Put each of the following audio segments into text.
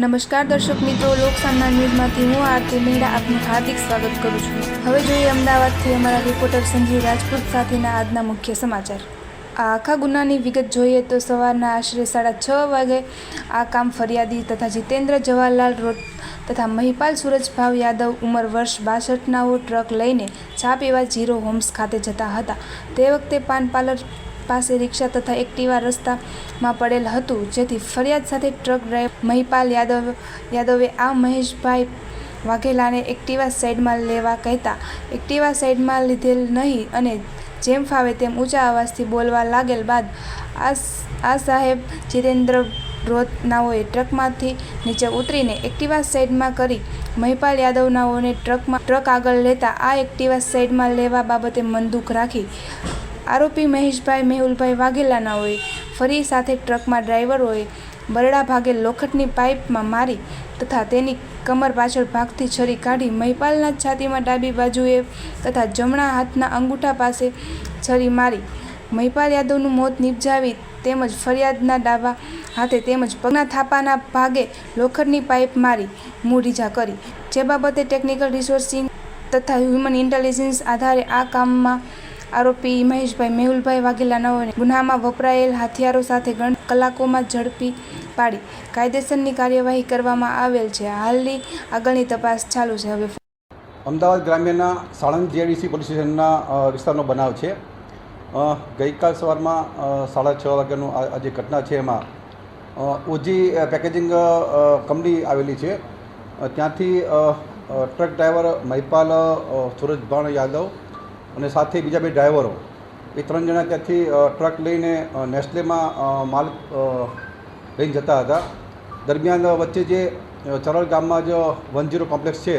નમસ્કાર દર્શક મિત્રો લોકસામના ન્યૂઝમાંથી હું આરતી મહેડા આપનું હાર્દિક સ્વાગત કરું છું. હવે જોઈએ અમદાવાદથી અમારા રિપોર્ટર સંજીવ રાજપૂત સાથેના આજના મુખ્ય સમાચાર. આ આખા ગુનાની વિગત જોઈએ તો સવારના આશરે સાડા છ વાગે આ કામ ફરિયાદી તથા જીતેન્દ્ર જવાહરલાલ રોડ તથા મહિપાલ સુરજભાવ યાદવ ઉંમર વર્ષ બાસઠનાઓ ટ્રક લઈને છાપ એવા જીરો હોમ્સ ખાતે જતા હતા. તે વખતે પાન પાર્લર પાસે રિક્ષા તથા એક્ટિવા રસ્તામાં પડેલ હતું, જેથી ફરિયાદ સાથે ટ્રક ડ્રાઈવર મહિપાલ યાદવ, યાદવે આ મહેશભાઈ વાઘેલાને એક્ટિવા સાઈડમાં લેવા કહેતા, એક્ટિવા સાઈડમાં લીધેલ નહીં અને જેમ ફાવે તેમ ઊંચા અવાજથી બોલવા લાગેલ બાદ આ આ સાહેબ જીતેન્દ્ર રોતનાઓએ ટ્રકમાંથી નીચે ઉતરીને એક્ટિવા સાઈડમાં કરી મહિપાલ યાદવનાઓને ટ્રકમાં, ટ્રક આગળ લેતા આ એક્ટિવા સાઈડમાં લેવા બાબતે મંદુક રાખી આરોપી મહેશભાઈ મેહુલભાઈ વાઘેલાના હોય, ફરી સાથે ટ્રકમાં ડ્રાઈવરોએ બરડા ભાગે લોખંડની પાઇપમાં મારી તથા તેની કમર પાછળ ભાગથી છરી કાઢી મહિપાલના છાતીમાં ડાબી બાજુએ તથા જમણા હાથના અંગૂઠા પાસે છરી મારી મહિપાલ યાદવનું મોત નિપજાવી તેમજ ફરિયાદના ડાબા હાથે તેમજ પગના થાપાના ભાગે લોખંડની પાઇપ મારી મૂળ ઈજા કરી. જે બાબતે ટેકનિકલ રિસોર્સિંગ તથા હ્યુમન ઇન્ટેલિજન્સ આધારે આ કામમાં આરોપી મહેશભાઈ મેહુલભાઈ વાઘેલાનાઓને ગુનામાં વપરાયેલ હથિયારો સાથે ગણ કલાકોમાં ઝડપી પાડી કાયદેસરની કાર્યવાહી કરવામાં આવેલ છે. હાલની આગળની તપાસ ચાલુ છે. હવે અમદાવાદ ગ્રામ્યના સાણંદ જીઆઈડીસી પોલીસ સ્ટેશનના વિસ્તારનો બનાવ છે. ગઈકાલ સવારમાં સાડા છ વાગ્યાનું આ જે ઘટના છે એમાં ઓજી પેકેજિંગ કંપની આવેલી છે. ત્યાંથી ટ્રક ડ્રાઈવર મહિપાલ સુરજભાણ યાદવ અને સાથે બીજા બે ડ્રાઈવરો. એ ત્રણ જણા ત્યાંથી ટ્રક લઈને નેસ્લેમાં માલ લઈને જતા હતા. દરમિયાન વચ્ચે જે ચરળ ગામમાં જ વન જીરો કોમ્પ્લેક્સ છે,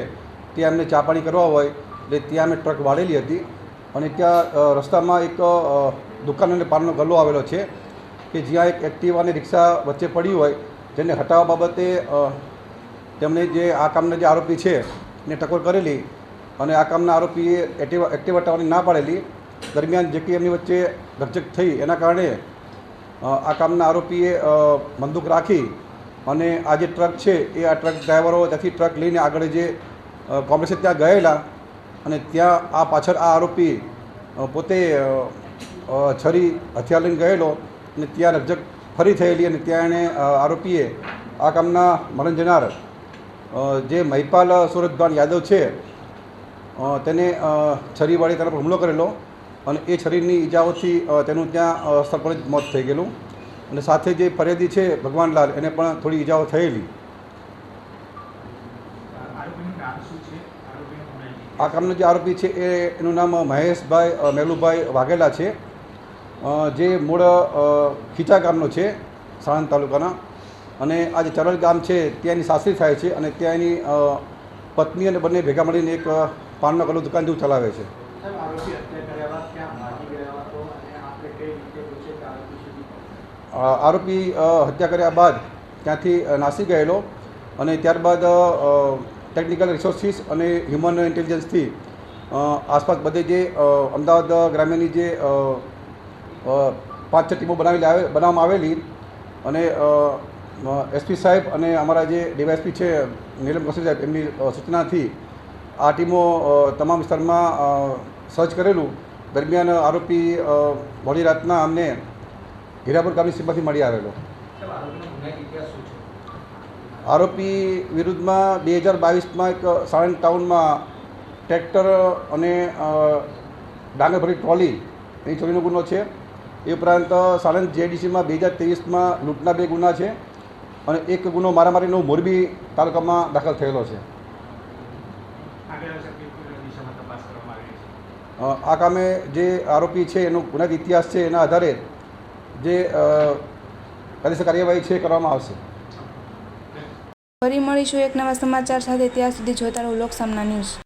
ત્યાં એમને ચા પાણી કરવા હોય, એટલે ત્યાં અમે ટ્રક વાળેલી હતી. અને ત્યાં રસ્તામાં એક દુકાન અને પાનનો ગલ્લો આવેલો છે, કે જ્યાં એક એક્ટિવા અને રિક્ષા વચ્ચે પડી હોય, જેને હટાવવા બાબતે તેમણે જે આ કામના જે આરોપી છે, એને ટકોર કરેલી. અને આ કામના આરોપીએ એક્ટિવા એક્ટિવા ટાવરની ના પાડેલી. દરમિયાન જે કંઈ એમની વચ્ચે ધકઝક થઈ. એના કારણે આ કામના આરોપીએ બંદૂક રાખી અને આ જે ટ્રક છે, એ આ ટ્રક ડ્રાઈવરો ત્યાંથી ટ્રક લઈને આગળ જે કોંગ્રેસે ત્યાં ગયેલા અને ત્યાં આ પાછળ આ આરોપી પોતે છરી હથિયાર લઈને ગયેલો અને ત્યાં રજક ફરી થયેલી અને ત્યાં એણે આરોપીએ આ કામના મરણ જનાર જે મહિપાલ સુરજભાન યાદવ છે તેને છરી વડે તેના હુમલો કરેલો અને એ છરીની ઈજાઓથી તેનું ત્યાં સ્થળ પર જ મોત થઈ ગયેલું. અને સાથે જે ફરિયાદી છે ભગવાનલાલ એને પણ થોડી ઈજાઓ થયેલી. આ કામનો જે આરોપી છે, એ, એનું નામ મહેશભાઈ મેલુભાઈ વાઘેલા છે. જે મૂળ ખીચા ગામનો છે, સાણંદ તાલુકાના. અને આ જે ચરલ ગામ છે ત્યાં એની સાસરી થાય છે અને ત્યાં એની પત્ની અને બંને ભેગા મળીને એક પાનનો કલો દુકાન જેવું ચલાવે છે. આરોપી હત્યા કર્યા બાદ ત્યાંથી નાસી ગયેલો અને ત્યારબાદ ટેકનિકલ રિસોર્સિસ અને હ્યુમન ઇન્ટેલિજન્સથી આસપાસ બધે જે અમદાવાદ ગ્રામ્યની જે પાંચ છ ટીમો બનાવેલી આવે બનાવવામાં આવેલી અને એસપી સાહેબ અને અમારા જે ડીવાયએસપી છે નીલમ કસુર સાહેબ એમની સૂચનાથી આ ટીમો તમામ વિસ્તારમાં સર્ચ કરેલું. દરમિયાન આરોપી મોડી રાતના અમને હીરાપુર ગામની સીમાથી મળી આવેલો. આરોપી વિરુદ્ધમાં બે હજાર બાવીસમાં એક સાણંદ ટાઉનમાં ટ્રેક્ટર અને અ, ડાંગર ભરી ટ્રોલી એની ચોરીનો ગુનો છે. એ ઉપરાંત સાણંદ જેડીસીમાં બે હજાર ત્રેવીસમાં લૂંટના બે ગુના છે અને એક ગુનો મારામારીનો મોરબી તાલુકામાં દાખલ થયેલો છે આગળ સાહેબ કઈ દિશામાં તપાસ કરવામાં આવી રહી છે અ, આ કામે જે આરોપી છે એનો ગુનાહિત ઇતિહાસ છે એના આધારે જે કાયદેસર કાર્યવાહી છે એ કરવામાં આવશે. ફરી મળીશું એક નવા સમાચાર સાથે. ત્યાં સુધી જોતા રહો લોકસામના ન્યૂઝ.